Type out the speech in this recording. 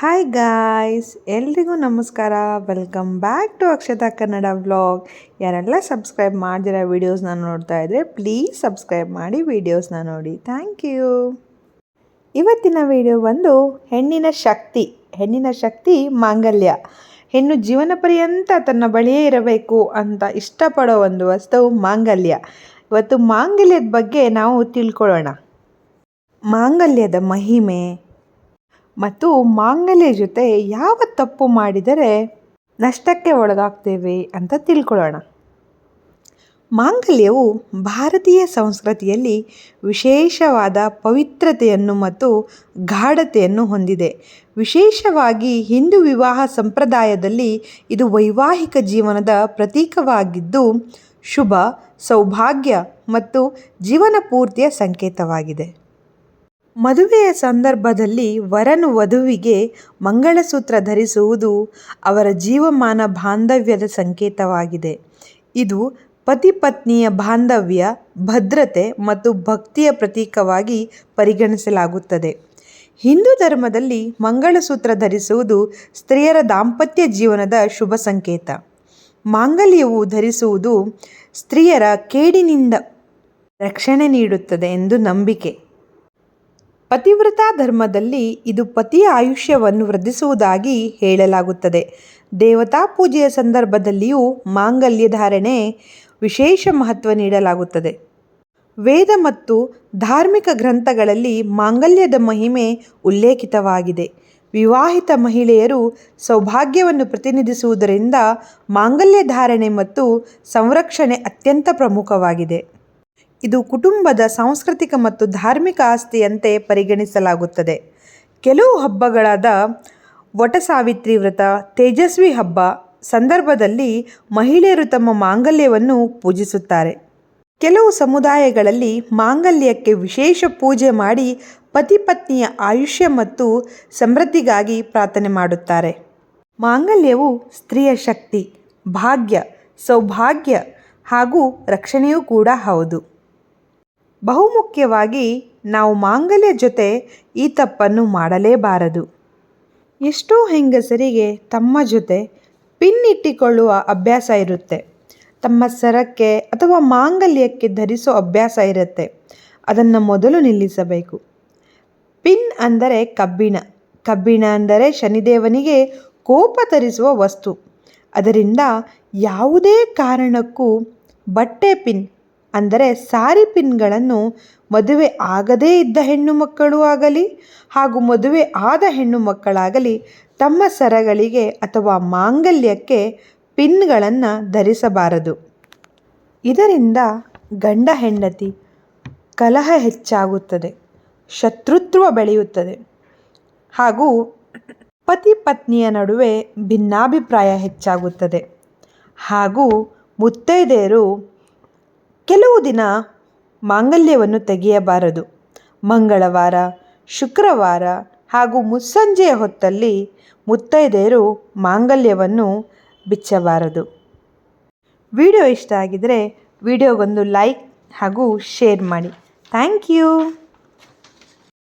Hi guys ಎಲ್ರಿಗೂ ನಮಸ್ಕಾರ. Welcome back to Akshata Kannada vlog ಯಾರೆಲ್ಲ ಸಬ್ಸ್ಕ್ರೈಬ್ ಮಾಡಿದಿರೋ ವೀಡಿಯೋಸ್ನ ನೋಡ್ತಾ ಇದ್ದರೆ ಪ್ಲೀಸ್ ಸಬ್ಸ್ಕ್ರೈಬ್ ಮಾಡಿ ವೀಡಿಯೋಸ್ನ ನೋಡಿ. ಥ್ಯಾಂಕ್ ಯು ಇವತ್ತಿನ ವಿಡಿಯೋ ಬಂದು ಹೆಣ್ಣಿನ ಶಕ್ತಿ ಹೆಣ್ಣಿನ ಶಕ್ತಿ ಮಾಂಗಲ್ಯ. ಹೆಣ್ಣು ಜೀವನ ಪರ್ಯಂತ ತನ್ನ ಬಳಿಯೇ ಇರಬೇಕು ಅಂತ ಇಷ್ಟಪಡೋ ಒಂದು ವಸ್ತು ಮಾಂಗಲ್ಯ. ಇವತ್ತು ಮಾಂಗಲ್ಯದ ಬಗ್ಗೆ ನಾವು ತಿಳ್ಕೊಳ್ಳೋಣ. ಮಾಂಗಲ್ಯದ ಮಹಿಮೆ ಮತ್ತು ಮಾಂಗಲ್ಯ ಜೊತೆ ಯಾವ ತಪ್ಪು ಮಾಡಿದರೆ ನಷ್ಟಕ್ಕೆ ಒಳಗಾಗ್ತೇವೆ ಅಂತ ತಿಳ್ಕೊಳ್ಳೋಣ. ಮಾಂಗಲ್ಯವು ಭಾರತೀಯ ಸಂಸ್ಕೃತಿಯಲ್ಲಿ ವಿಶೇಷವಾದ ಪವಿತ್ರತೆಯನ್ನು ಮತ್ತು ಗಾಢತೆಯನ್ನು ಹೊಂದಿದೆ. ವಿಶೇಷವಾಗಿ ಹಿಂದೂ ವಿವಾಹ ಸಂಪ್ರದಾಯದಲ್ಲಿ ಇದು ವೈವಾಹಿಕ ಜೀವನದ ಪ್ರತೀಕವಾಗಿದ್ದು ಶುಭ, ಸೌಭಾಗ್ಯ ಮತ್ತು ಜೀವನ ಪೂರ್ತಿಯ ಸಂಕೇತವಾಗಿದೆ. ಮದುವೆಯ ಸಂದರ್ಭದಲ್ಲಿ ವರನು ವಧುವಿಗೆ ಮಂಗಳಸೂತ್ರ ಧರಿಸುವುದು ಅವರ ಜೀವಮಾನ ಬಾಂಧವ್ಯದ ಸಂಕೇತವಾಗಿದೆ. ಇದು ಪತಿ ಪತ್ನಿಯ ಬಾಂಧವ್ಯ, ಭದ್ರತೆ ಮತ್ತು ಭಕ್ತಿಯ ಪ್ರತೀಕವಾಗಿ ಪರಿಗಣಿಸಲಾಗುತ್ತದೆ. ಹಿಂದೂ ಧರ್ಮದಲ್ಲಿ ಮಂಗಳಸೂತ್ರ ಧರಿಸುವುದು ಸ್ತ್ರೀಯರ ದಾಂಪತ್ಯ ಜೀವನದ ಶುಭ ಸಂಕೇತ. ಮಾಂಗಲ್ಯವು ಧರಿಸುವುದು ಸ್ತ್ರೀಯರ ಕೇಡಿನಿಂದ ರಕ್ಷಣೆ ನೀಡುತ್ತದೆ ಎಂದು ನಂಬಿಕೆ. ಪತಿವ್ರತಾ ಧರ್ಮದಲ್ಲಿ ಇದು ಪತಿಯ ಆಯುಷ್ಯವನ್ನು ವೃದ್ಧಿಸುವುದಾಗಿ ಹೇಳಲಾಗುತ್ತದೆ. ದೇವತಾ ಪೂಜೆಯ ಸಂದರ್ಭದಲ್ಲಿಯೂ ಮಾಂಗಲ್ಯ ಧಾರಣೆ ವಿಶೇಷ ಮಹತ್ವ ನೀಡಲಾಗುತ್ತದೆ. ವೇದ ಮತ್ತು ಧಾರ್ಮಿಕ ಗ್ರಂಥಗಳಲ್ಲಿ ಮಾಂಗಲ್ಯದ ಮಹಿಮೆ ಉಲ್ಲೇಖಿತವಾಗಿದೆ. ವಿವಾಹಿತ ಮಹಿಳೆಯರು ಸೌಭಾಗ್ಯವನ್ನು ಪ್ರತಿನಿಧಿಸುವುದರಿಂದ ಮಾಂಗಲ್ಯ ಧಾರಣೆ ಮತ್ತು ಸಂರಕ್ಷಣೆ ಅತ್ಯಂತ ಪ್ರಮುಖವಾಗಿದೆ. ಇದು ಕುಟುಂಬದ ಸಾಂಸ್ಕೃತಿಕ ಮತ್ತು ಧಾರ್ಮಿಕ ಆಸ್ತಿಯಂತೆ ಪರಿಗಣಿಸಲಾಗುತ್ತದೆ. ಕೆಲವು ಹಬ್ಬಗಳಾದ ವಟಸಾವಿತ್ರಿ ವ್ರತ ತೇಜಸ್ವಿ ಹಬ್ಬ ಸಂದರ್ಭದಲ್ಲಿ ಮಹಿಳೆಯರು ತಮ್ಮ ಮಾಂಗಲ್ಯವನ್ನು ಪೂಜಿಸುತ್ತಾರೆ. ಕೆಲವು ಸಮುದಾಯಗಳಲ್ಲಿ ಮಾಂಗಲ್ಯಕ್ಕೆ ವಿಶೇಷ ಪೂಜೆ ಮಾಡಿ ಪತಿ ಪತ್ನಿಯ ಆಯುಷ್ಯ ಮತ್ತು ಸಮೃದ್ಧಿಗಾಗಿ ಪ್ರಾರ್ಥನೆ ಮಾಡುತ್ತಾರೆ. ಮಾಂಗಲ್ಯವು ಸ್ತ್ರೀಯ ಶಕ್ತಿ, ಭಾಗ್ಯ, ಸೌಭಾಗ್ಯ ಹಾಗೂ ರಕ್ಷಣೆಯೂ ಕೂಡ ಹೌದು. ಬಹುಮುಖ್ಯವಾಗಿ ನಾವು ಮಾಂಗಲ್ಯ ಜೊತೆ ಈ ತಪ್ಪನ್ನು ಮಾಡಲೇಬಾರದು. ಎಷ್ಟೋ ಹೆಂಗಸರಿಗೆ ತಮ್ಮ ಜೊತೆ ಪಿನ್ ಇಟ್ಟುಕೊಳ್ಳುವ ಅಭ್ಯಾಸ ಇರುತ್ತೆ. ತಮ್ಮ ಸರಕ್ಕೆ ಅಥವಾ ಮಾಂಗಲ್ಯಕ್ಕೆ ಧರಿಸೋ ಅಭ್ಯಾಸ ಇರುತ್ತೆ. ಅದನ್ನು ಮೊದಲು ನಿಲ್ಲಿಸಬೇಕು. ಪಿನ್ ಅಂದರೆ ಕಬ್ಬಿಣ. ಕಬ್ಬಿಣ ಅಂದರೆ ಶನಿದೇವನಿಗೆ ಕೋಪ ತರಿಸುವ ವಸ್ತು. ಅದರಿಂದ ಯಾವುದೇ ಕಾರಣಕ್ಕೂ ಬಟ್ಟೆ ಪಿನ್ ಅಂದರೆ ಸಾರಿ ಪಿನ್ಗಳನ್ನು ಮದುವೆ ಆಗದೇ ಇದ್ದ ಹೆಣ್ಣು ಮಕ್ಕಳು ಆಗಲಿ ಹಾಗೂ ಮದುವೆ ಆದ ಹೆಣ್ಣು ಮಕ್ಕಳಾಗಲಿ ತಮ್ಮ ಸರಗಳಿಗೆ ಅಥವಾ ಮಾಂಗಲ್ಯಕ್ಕೆ ಪಿನ್ಗಳನ್ನು ಧರಿಸಬಾರದು. ಇದರಿಂದ ಗಂಡ ಹೆಂಡತಿ ಕಲಹ ಹೆಚ್ಚಾಗುತ್ತದೆ, ಶತ್ರುತ್ವ ಬೆಳೆಯುತ್ತದೆ ಹಾಗೂ ಪತಿ ಪತ್ನಿಯ ನಡುವೆ ಭಿನ್ನಾಭಿಪ್ರಾಯ ಹೆಚ್ಚಾಗುತ್ತದೆ ಹಾಗೂ ಮುತ್ತೈದೆಯರು ಕೆಲವು ದಿನ ಮಾಂಗಲ್ಯವನ್ನು ತೆಗೆಯಬಾರದು. ಮಂಗಳವಾರ, ಶುಕ್ರವಾರ ಹಾಗೂ ಮುಸ್ಸಂಜೆಯ ಹೊತ್ತಲ್ಲಿ ಮುತ್ತೈದೆಯರು ಮಾಂಗಲ್ಯವನ್ನು ಬಿಚ್ಚಬಾರದು. ವಿಡಿಯೋ ಇಷ್ಟ ಆಗಿದರೆ ವಿಡಿಯೋಗೊಂದು ಲೈಕ್ ಹಾಗೂ ಶೇರ್ ಮಾಡಿ. Thank you.